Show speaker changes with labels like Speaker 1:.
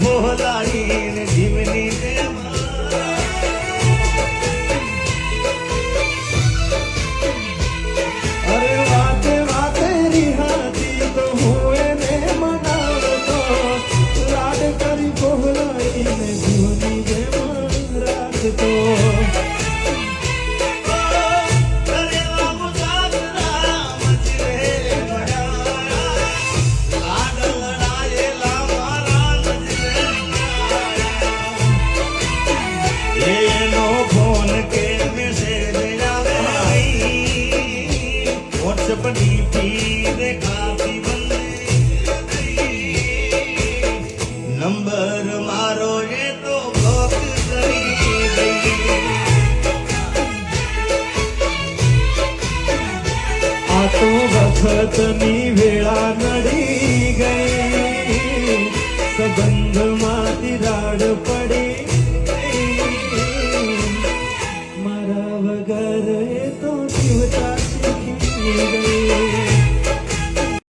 Speaker 1: ભોલાણી વખતની વેળા નડી ગઈ સંબંધમાં રાડ પડી મારા વગર તો જીવતા baby.